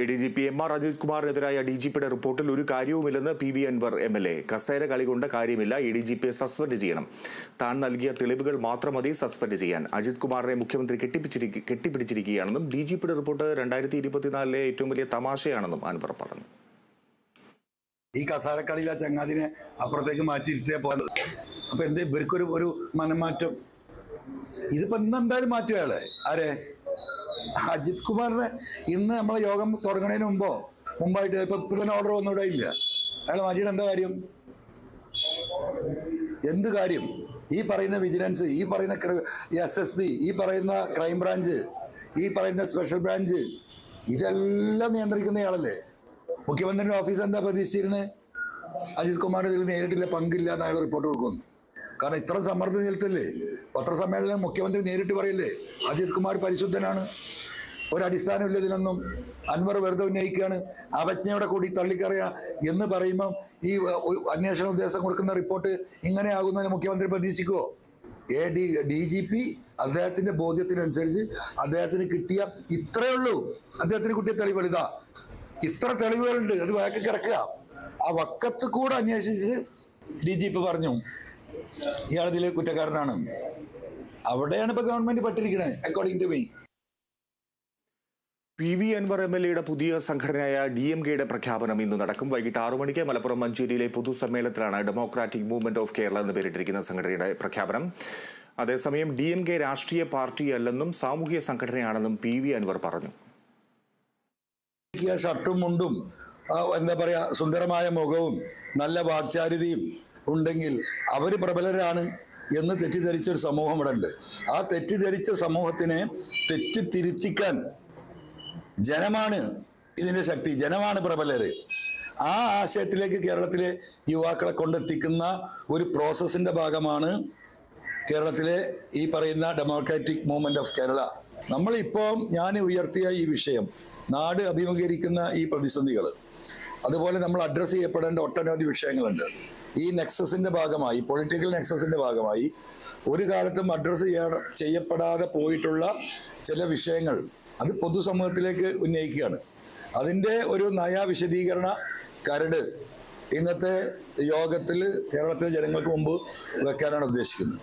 A D G P M R Ajith കുമാറിനെതിരായ D G പിയുടെ റിപ്പോർട്ടിൽ ഒരു കാര്യവുമില്ലെന്ന് P V Anvar M L A. കസേര കളി കൊണ്ട് കാര്യമില്ല എ ഡി ജി പിയെ സസ്പെൻഡ് ചെയ്യണം. താൻ നൽകിയ തെളിവുകൾ മാത്രം മതി സസ്പെൻഡ് ചെയ്യാൻ. അജിത് കുമാറിനെ മുഖ്യമന്ത്രി കെട്ടിപ്പിടിച്ചിരിക്കുകയാണെന്നും ഡി ജി പിയുടെ റിപ്പോർട്ട് രണ്ടായിരത്തി ഇരുപത്തിനാലിലെ ഏറ്റവും വലിയ തമാശയാണെന്നും അൻവർ പറഞ്ഞു. ഈ കസാരക്കളിയിലെ ചങ്ങാതിനെ അപ്പുറത്തേക്ക് മാറ്റിയിരുത്തിയാൽ പോലെ അപ്പൊ എന്തേ ഇവർക്കൊരു ഒരു മനംമാറ്റം? ഇതിപ്പോ എന്തായാലും മാറ്റും അയാളെ? ആരെ? അജിത് കുമാറിനെ ഇന്ന് നമ്മളെ യോഗം തുടങ്ങുന്നതിന് മുമ്പോ മുമ്പായിട്ട് ഇപ്പൊ ഇപ്പൊ തന്നെ ഓർഡർ വന്നിവിടെ ഇല്ല. അയാൾ മാറ്റിയിട്ട് എന്താ കാര്യം? എന്ത് കാര്യം? ഈ പറയുന്ന വിജിലൻസ് ഈ പറയുന്ന എസ് എസ് പി ഈ പറയുന്ന ക്രൈം ബ്രാഞ്ച് ഈ പറയുന്ന സ്പെഷ്യൽ ബ്രാഞ്ച് ഇതെല്ലാം നിയന്ത്രിക്കുന്ന ആളല്ലേ മുഖ്യമന്ത്രിയുടെ ഓഫീസ് എന്താ പ്രതീക്ഷിച്ചിരുന്നത് അജിത് കുമാറിന് ഇതിൽ നേരിട്ടില്ല പങ്കില്ല എന്ന് അയാൾ റിപ്പോർട്ട് കൊടുക്കുന്നു കാരണം ഇത്ര സമ്മർദ്ദം ചെലുത്തല്ലേ പത്രസമ്മേളനം മുഖ്യമന്ത്രി നേരിട്ട് പറയില്ലേ? അജിത് കുമാർ പരിശുദ്ധനാണ്. ഒരടിസ്ഥാനമില്ല ഇതിനൊന്നും. അൻവർ വെറുതെ ഉന്നയിക്കുകയാണ്. അവജ്ഞയുടെ കൂടി തള്ളിക്കറിയാം എന്ന് പറയുമ്പം ഈ അന്വേഷണ ഉദ്യോഗസ്ഥൻ കൊടുക്കുന്ന റിപ്പോർട്ട് ഇങ്ങനെ ആകുന്നതിന് മുഖ്യമന്ത്രി പ്രതീക്ഷിക്കുമോ A D D G P അദ്ദേഹത്തിന്റെ ബോധ്യത്തിനനുസരിച്ച് അദ്ദേഹത്തിന് കിട്ടിയ ഇത്രയേ ഉള്ളൂ. അദ്ദേഹത്തിന് കിട്ടിയ തെളിവുകൾ ഇതാ. ഇത്ര തെളിവുകളുണ്ട്. അത് വഴക്ക് കിടക്കുക ആ വക്കത്ത് കൂടെ അന്വേഷിച്ചിട്ട് ഡി ജി പി പറഞ്ഞു. ഇയാൾ ഇതിൽ കുറ്റക്കാരനാണ്. അവിടെയാണ് ഇപ്പൊ government പെട്ടിരിക്കുന്നത് according to me P V Anvar M L എയുടെ പുതിയ സംഘടനയായ ഡി എം കെയുടെ പ്രഖ്യാപനം ഇന്ന് നടക്കും. വൈകിട്ട് ആറു മണിക്ക് മലപ്പുറം മഞ്ചേരിയിലെ പൊതുസമ്മേളനത്തിലാണ് ഡെമോക്രാറ്റിക് മൂവ്മെന്റ് ഓഫ് കേരള എന്ന് പേരിട്ടിരിക്കുന്ന സംഘടനയുടെ പ്രഖ്യാപനം. അതേസമയം ഡി എം കെ രാഷ്ട്രീയ പാർട്ടിയല്ലെന്നും സാമൂഹ്യ സംഘടനയാണെന്നും പി വി അൻവർ പറഞ്ഞു. ഷർട്ടും മുണ്ടും എന്താ പറയാ സുന്ദരമായ മുഖവും നല്ല വാക്ചാരിതയും ഉണ്ടെങ്കിൽ അവർ പ്രബലരാണ് എന്ന് തെറ്റിദ്ധരിച്ച ഒരു സമൂഹം ഇവിടെ ഉണ്ട്. ആ തെറ്റിദ്ധരിച്ച സമൂഹത്തിനെ തെറ്റിത്തിരുത്തിക്കാൻ ജനമാണ് ഇതിന്റെ ശക്തി ജനമാണ് പ്രബലര്. ആ ആശയത്തിലേക്ക് കേരളത്തിലെ യുവാക്കളെ കൊണ്ടെത്തിക്കുന്ന ഒരു പ്രോസസ്സിന്റെ ഭാഗമാണ് കേരളത്തിലെ ഈ പറയുന്ന ഡെമോക്രാറ്റിക് മൂവ്മെന്റ് ഓഫ് കേരള നമ്മളിപ്പോൾ ഞാൻ ഉയർത്തിയ ഈ വിഷയം നാട് അഭിമുഖീകരിക്കുന്ന ഈ പ്രതിസന്ധികൾ അതുപോലെ നമ്മൾ അഡ്രസ്സ് ചെയ്യപ്പെടേണ്ട ഒട്ടനവധി വിഷയങ്ങളുണ്ട്. ഈ നെക്സസിന്റെ ഭാഗമായി പൊളിറ്റിക്കൽ നെക്സസിന്റെ ഭാഗമായി ഒരു കാലത്തും അഡ്രസ്സ് ചെയ്യാ ചെയ്യപ്പെടാതെ പോയിട്ടുള്ള ചില വിഷയങ്ങൾ അത് പൊതുസമൂഹത്തിലേക്ക് ഉന്നയിക്കുകയാണ്. അതിന്റെ ഒരു നയ വിശദീകരണ കരട് ഇന്നത്തെ യോഗത്തിൽ കേരളത്തിലെ ജനങ്ങൾക്ക് മുമ്പ് വെക്കാനാണ് ഉദ്ദേശിക്കുന്നത്.